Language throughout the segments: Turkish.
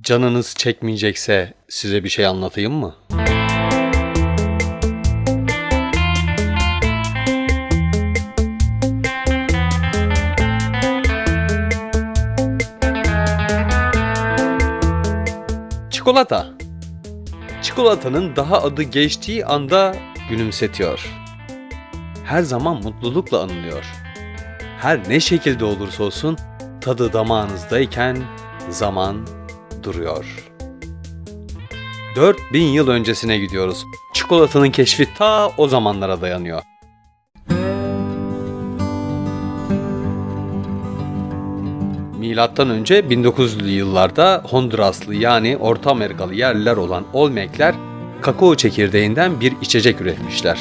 Canınız çekmeyecekse size bir şey anlatayım mı? Çikolata. Çikolatanın daha adı geçtiği anda gülümsetiyor. Her zaman mutlulukla anılıyor. Her ne şekilde olursa olsun tadı damağınızdayken zaman duruyor. 4000 yıl öncesine gidiyoruz. Çikolatanın keşfi ta o zamanlara dayanıyor. Milattan önce 1900'lü yıllarda Honduraslı yani Orta Amerikalı yerliler olan Olmekler kakao çekirdeğinden bir içecek üretmişler.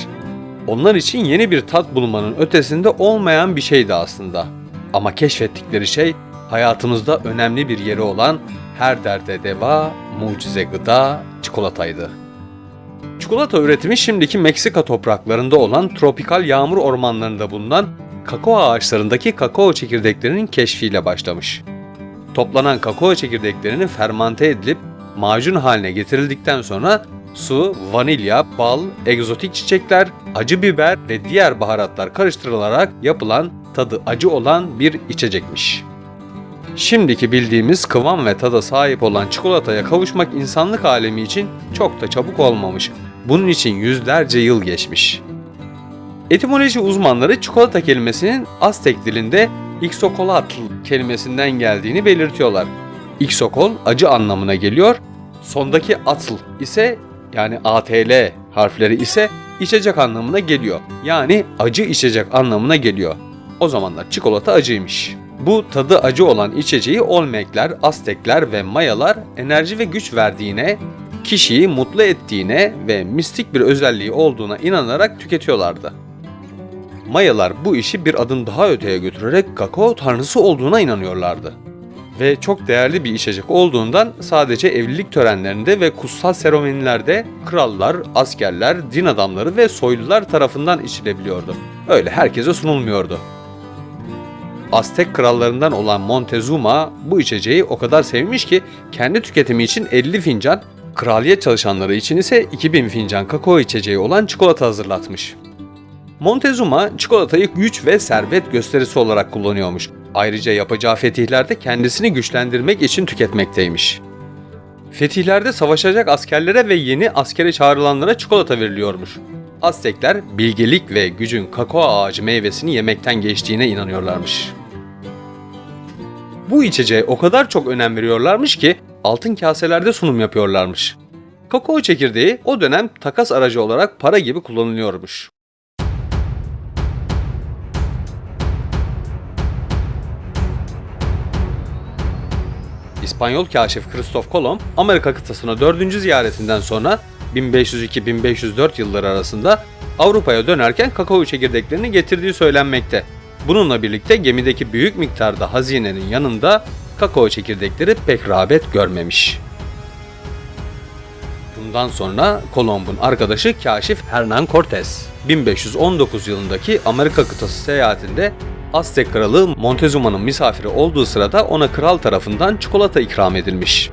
Onlar için yeni bir tat bulmanın ötesinde olmayan bir şeydi aslında. Ama keşfettikleri şey hayatımızda önemli bir yeri olan her derde deva, mucize gıda çikolataydı. Çikolata üretimi şimdiki Meksika topraklarında olan tropikal yağmur ormanlarında bulunan kakao ağaçlarındaki kakao çekirdeklerinin keşfiyle başlamış. Toplanan kakao çekirdeklerinin fermante edilip macun haline getirildikten sonra su, vanilya, bal, egzotik çiçekler, acı biber ve diğer baharatlar karıştırılarak yapılan tadı acı olan bir içecekmiş. Şimdiki bildiğimiz kıvam ve tada sahip olan çikolataya kavuşmak insanlık alemi için çok da çabuk olmamış. Bunun için yüzlerce yıl geçmiş. Etimoloji uzmanları çikolata kelimesinin Aztek dilinde ixocolatl kelimesinden geldiğini belirtiyorlar. Ixokol acı anlamına geliyor. Sondaki atl ise yani ATL harfleri ise içecek anlamına geliyor. Yani acı içecek anlamına geliyor. O zamanlar çikolata acıymış. Bu tadı acı olan içeceği Olmekler, Aztekler ve Mayalar enerji ve güç verdiğine, kişiyi mutlu ettiğine ve mistik bir özelliği olduğuna inanarak tüketiyorlardı. Mayalar bu işi bir adım daha öteye götürerek kakao tanrısı olduğuna inanıyorlardı. Ve çok değerli bir içecek olduğundan sadece evlilik törenlerinde ve kutsal seremonilerde krallar, askerler, din adamları ve soylular tarafından içilebiliyordu. Öyle herkese sunulmuyordu. Aztek krallarından olan Montezuma bu içeceği o kadar sevmiş ki kendi tüketimi için 50 fincan, kraliyet çalışanları için ise 2000 fincan kakao içeceği olan çikolata hazırlatmış. Montezuma çikolatayı güç ve servet gösterisi olarak kullanıyormuş. Ayrıca yapacağı fetihlerde kendisini güçlendirmek için tüketmekteymiş. Fetihlerde savaşacak askerlere ve yeni askere çağrılanlara çikolata veriliyormuş. Aztekler bilgelik ve gücün kakao ağacı meyvesini yemekten geçtiğine inanıyorlarmış. Bu içeceğe o kadar çok önem veriyorlarmış ki altın kaselerde sunum yapıyorlarmış. Kakao çekirdeği o dönem takas aracı olarak para gibi kullanılıyormuş. İspanyol kaşif Kristof Kolomb Amerika kıtasına 4. ziyaretinden sonra 1502-1504 yılları arasında Avrupa'ya dönerken kakao çekirdeklerini getirdiği söylenmekte. Bununla birlikte gemideki büyük miktarda hazinenin yanında kakao çekirdekleri pek rağbet görmemiş. Bundan sonra Kolomb'un arkadaşı Kaşif Hernan Cortez 1519 yılındaki Amerika kıtası seyahatinde Aztek kralı Montezuma'nın misafiri olduğu sırada ona kral tarafından çikolata ikram edilmiş.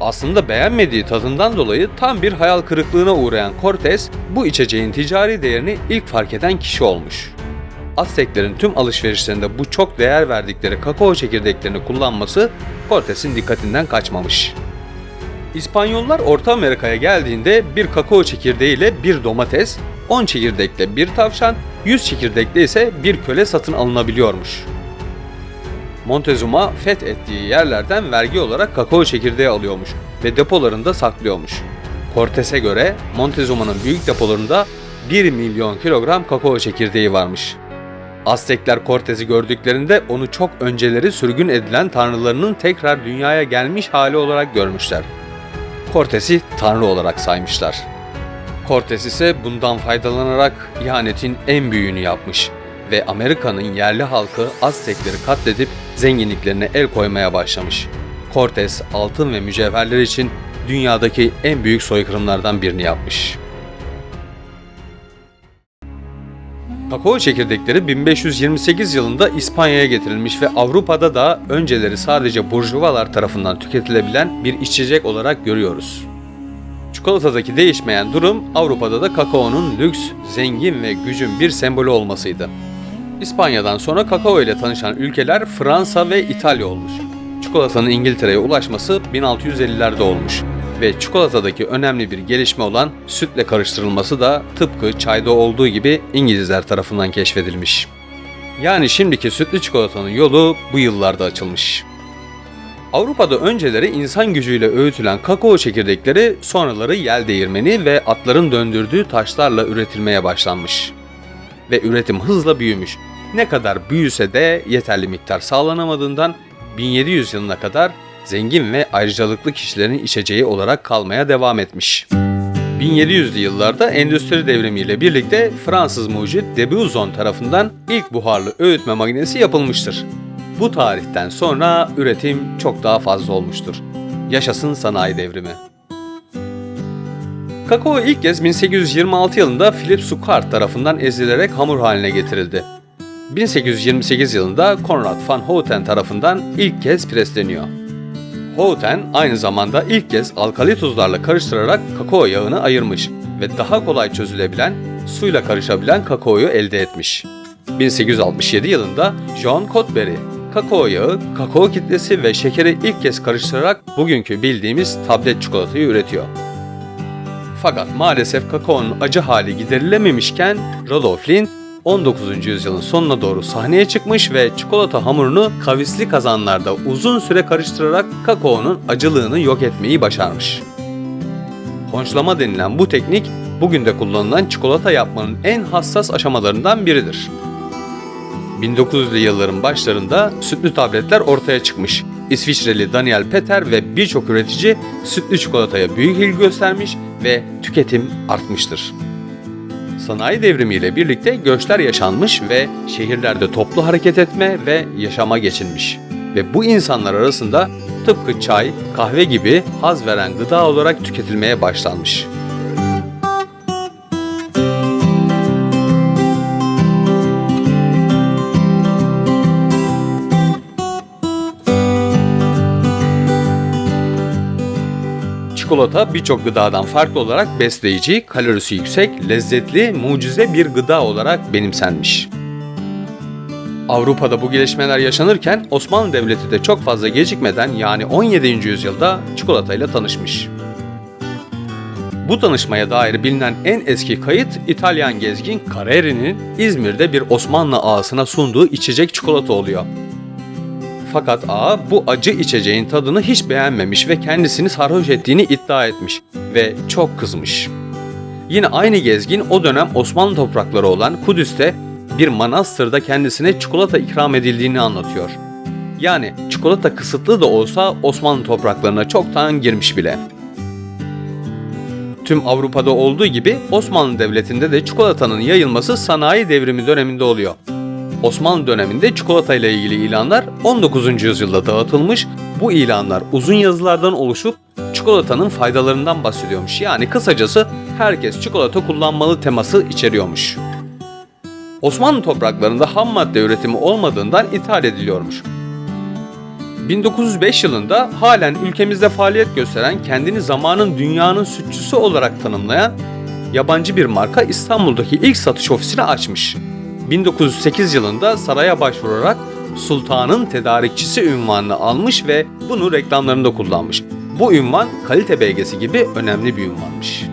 Aslında beğenmediği tadından dolayı tam bir hayal kırıklığına uğrayan Cortez bu içeceğin ticari değerini ilk fark eden kişi olmuş. Azteklerin tüm alışverişlerinde bu çok değer verdikleri kakao çekirdeklerini kullanması Cortez'in dikkatinden kaçmamış. İspanyollar Orta Amerika'ya geldiğinde bir kakao çekirdeğiyle bir domates, 10 çekirdekle bir tavşan, 100 çekirdekle ise bir köle satın alınabiliyormuş. Montezuma fethettiği yerlerden vergi olarak kakao çekirdeği alıyormuş ve depolarında saklıyormuş. Cortes'e göre Montezuma'nın büyük depolarında 1 milyon kilogram kakao çekirdeği varmış. Aztekler Cortez'i gördüklerinde onu çok önceleri sürgün edilen tanrılarının tekrar dünyaya gelmiş hali olarak görmüşler. Cortez'i tanrı olarak saymışlar. Cortez ise bundan faydalanarak ihanetin en büyüğünü yapmış ve Amerika'nın yerli halkı Aztekleri katledip zenginliklerine el koymaya başlamış. Cortez altın ve mücevherler için dünyadaki en büyük soykırımlardan birini yapmış. Kakao çekirdekleri 1528 yılında İspanya'ya getirilmiş ve Avrupa'da da önceleri sadece burjuvalar tarafından tüketilebilen bir içecek olarak görüyoruz. Çikolatadaki değişmeyen durum Avrupa'da da kakaonun lüks, zengin ve gücün bir sembolü olmasıydı. İspanya'dan sonra kakao ile tanışan ülkeler Fransa ve İtalya olmuş. Çikolatanın İngiltere'ye ulaşması 1650'lerde olmuş ve çikolatadaki önemli bir gelişme olan sütle karıştırılması da tıpkı çayda olduğu gibi İngilizler tarafından keşfedilmiş. Yani şimdiki sütlü çikolatanın yolu bu yıllarda açılmış. Avrupa'da önceleri insan gücüyle öğütülen kakao çekirdekleri sonraları yel değirmeni ve atların döndürdüğü taşlarla üretilmeye başlanmış. Ve üretim hızla büyümüş. Ne kadar büyüse de yeterli miktar sağlanamadığından 1700 yılına kadar zengin ve ayrıcalıklı kişilerin içeceği olarak kalmaya devam etmiş. 1700'lü yıllarda endüstri devrimiyle birlikte Fransız mucit Debussy tarafından ilk buharlı öğütme makinesi yapılmıştır. Bu tarihten sonra üretim çok daha fazla olmuştur. Yaşasın sanayi devrimi. Kakao ilk kez 1826 yılında Philip Sucard tarafından ezilerek hamur haline getirildi. 1828 yılında Konrad van Houten tarafından ilk kez presleniyor. Houten aynı zamanda ilk kez alkali tuzlarla karıştırarak kakao yağını ayırmış ve daha kolay çözülebilen, suyla karışabilen kakaoyu elde etmiş. 1867 yılında John Cotberry, kakao yağı, kakao kitlesi ve şekeri ilk kez karıştırarak bugünkü bildiğimiz tablet çikolatayı üretiyor. Fakat maalesef kakaonun acı hali giderilememişken Rudolf Lind 19. yüzyılın sonuna doğru sahneye çıkmış ve çikolata hamurunu kavisli kazanlarda uzun süre karıştırarak kakaonun acılığını yok etmeyi başarmış. Konçlama denilen bu teknik bugün de kullanılan çikolata yapmanın en hassas aşamalarından biridir. 1900'lü yılların başlarında sütlü tabletler ortaya çıkmış. İsviçreli Daniel Peter ve birçok üretici sütlü çikolataya büyük ilgi göstermiş ve tüketim artmıştır. Sanayi devrimiyle birlikte göçler yaşanmış ve şehirlerde toplu hareket etme ve yaşama geçilmiş. Ve bu insanlar arasında tıpkı çay, kahve gibi haz veren gıda olarak tüketilmeye başlanmış. Çikolata birçok gıdadan farklı olarak besleyici, kalorisi yüksek, lezzetli, mucize bir gıda olarak benimsenmiş. Avrupa'da bu gelişmeler yaşanırken Osmanlı Devleti de çok fazla gecikmeden yani 17. yüzyılda çikolatayla tanışmış. Bu tanışmaya dair bilinen en eski kayıt İtalyan gezgin Carreri'nin İzmir'de bir Osmanlı ağasına sunduğu içecek çikolata oluyor. Fakat ağa bu acı içeceğin tadını hiç beğenmemiş ve kendisini sarhoş ettiğini iddia etmiş ve çok kızmış. Yine aynı gezgin o dönem Osmanlı toprakları olan Kudüs'te bir manastırda kendisine çikolata ikram edildiğini anlatıyor. Yani çikolata kısıtlı da olsa Osmanlı topraklarına çoktan girmiş bile. Tüm Avrupa'da olduğu gibi Osmanlı Devleti'nde de çikolatanın yayılması sanayi devrimi döneminde oluyor. Osmanlı döneminde çikolata ile ilgili ilanlar 19. yüzyılda dağıtılmış. Bu ilanlar uzun yazılardan oluşup çikolatanın faydalarından bahsediyormuş. Yani kısacası herkes çikolata kullanmalı teması içeriyormuş. Osmanlı topraklarında ham madde üretimi olmadığından ithal ediliyormuş. 1905 yılında halen ülkemizde faaliyet gösteren kendini zamanın dünyanın sütçüsü olarak tanımlayan yabancı bir marka İstanbul'daki ilk satış ofisini açmış. 1908 yılında saraya başvurarak sultanın tedarikçisi ünvanını almış ve bunu reklamlarında kullanmış. Bu ünvan kalite belgesi gibi önemli bir ünvanmış.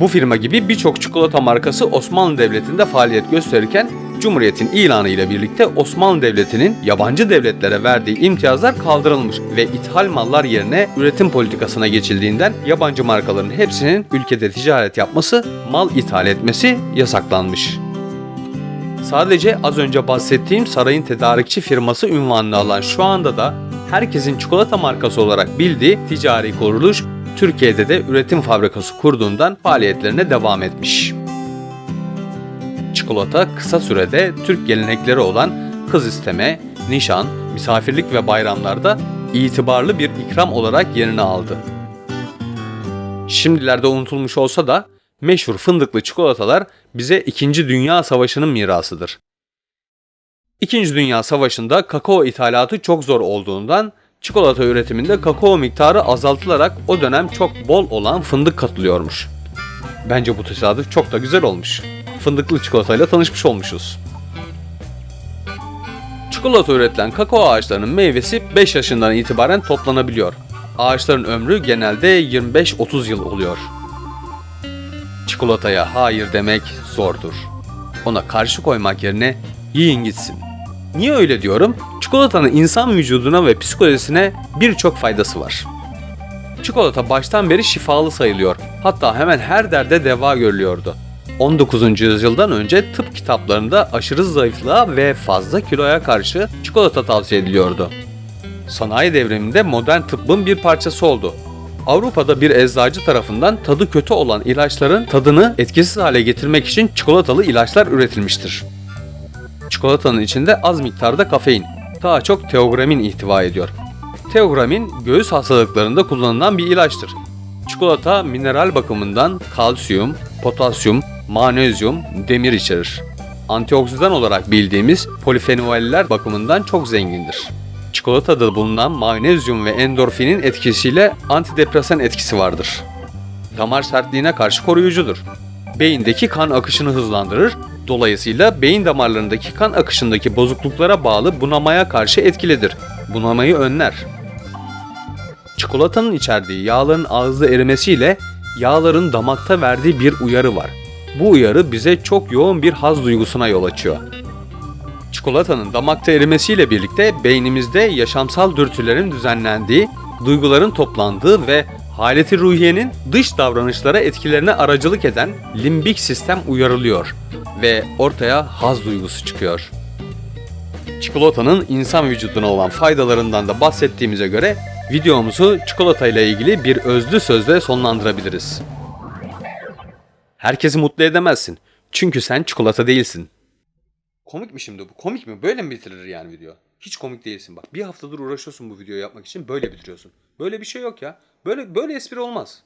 Bu firma gibi birçok çikolata markası Osmanlı Devleti'nde faaliyet gösterirken Cumhuriyet'in ilanı ile birlikte Osmanlı Devleti'nin yabancı devletlere verdiği imtiyazlar kaldırılmış ve ithal mallar yerine üretim politikasına geçildiğinden yabancı markaların hepsinin ülkede ticaret yapması, mal ithal etmesi yasaklanmış. Sadece az önce bahsettiğim sarayın tedarikçi firması ünvanını alan şu anda da herkesin çikolata markası olarak bildiği ticari kuruluş Türkiye'de de üretim fabrikası kurduğundan faaliyetlerine devam etmiş. Çikolata kısa sürede Türk gelenekleri olan kız isteme, nişan, misafirlik ve bayramlarda itibarlı bir ikram olarak yerini aldı. Şimdilerde unutulmuş olsa da meşhur fındıklı çikolatalar bize 2. Dünya Savaşı'nın mirasıdır. İkinci Dünya Savaşı'nda kakao ithalatı çok zor olduğundan çikolata üretiminde kakao miktarı azaltılarak o dönem çok bol olan fındık katılıyormuş. Bence bu tesadüf çok da güzel olmuş. Fındıklı çikolatayla tanışmış olmuşuz. Çikolata üretilen kakao ağaçlarının meyvesi 5 yaşından itibaren toplanabiliyor. Ağaçların ömrü genelde 25-30 yıl oluyor. Çikolataya hayır demek zordur. Ona karşı koymak yerine yiyin gitsin. Niye öyle diyorum? Çikolatanın insan vücuduna ve psikolojisine birçok faydası var. Çikolata baştan beri şifalı sayılıyor. Hatta hemen her derde deva görülüyordu. 19. yüzyıldan önce tıp kitaplarında aşırı zayıflığa ve fazla kiloya karşı çikolata tavsiye ediliyordu. Sanayi devriminde modern tıbbın bir parçası oldu. Avrupa'da bir eczacı tarafından tadı kötü olan ilaçların tadını etkisiz hale getirmek için çikolatalı ilaçlar üretilmiştir. Çikolatanın içinde az miktarda kafein, daha çok teogramin ihtiva ediyor. Teogramin göğüs hastalıklarında kullanılan bir ilaçtır. Çikolata mineral bakımından kalsiyum, potasyum, manezyum, demir içerir. Antioksidan olarak bildiğimiz polifenoller bakımından çok zengindir. Çikolatada bulunan magnezyum ve endorfinin etkisiyle antidepresan etkisi vardır. Damar sertliğine karşı koruyucudur. Beyindeki kan akışını hızlandırır, dolayısıyla beyin damarlarındaki kan akışındaki bozukluklara bağlı bunamaya karşı etkilidir. Bunamayı önler. Çikolatanın içerdiği yağların ağızda erimesiyle yağların damakta verdiği bir uyarı var. Bu uyarı bize çok yoğun bir haz duygusuna yol açıyor. Çikolatanın damakta erimesiyle birlikte beynimizde yaşamsal dürtülerin düzenlendiği, duyguların toplandığı ve haleti ruhiyenin dış davranışlara etkilerine aracılık eden limbik sistem uyarılıyor ve ortaya haz duygusu çıkıyor. Çikolatanın insan vücuduna olan faydalarından da bahsettiğimize göre videomuzu çikolata ile ilgili bir özlü sözle sonlandırabiliriz. Herkesi mutlu edemezsin. Çünkü sen çikolata değilsin. Komik mi şimdi bu? Komik mi? Böyle mi bitirir yani video? Hiç komik değilsin bak. Bir haftadır uğraşıyorsun bu videoyu yapmak için böyle bitiriyorsun. Böyle bir şey yok ya. Böyle böyle espri olmaz.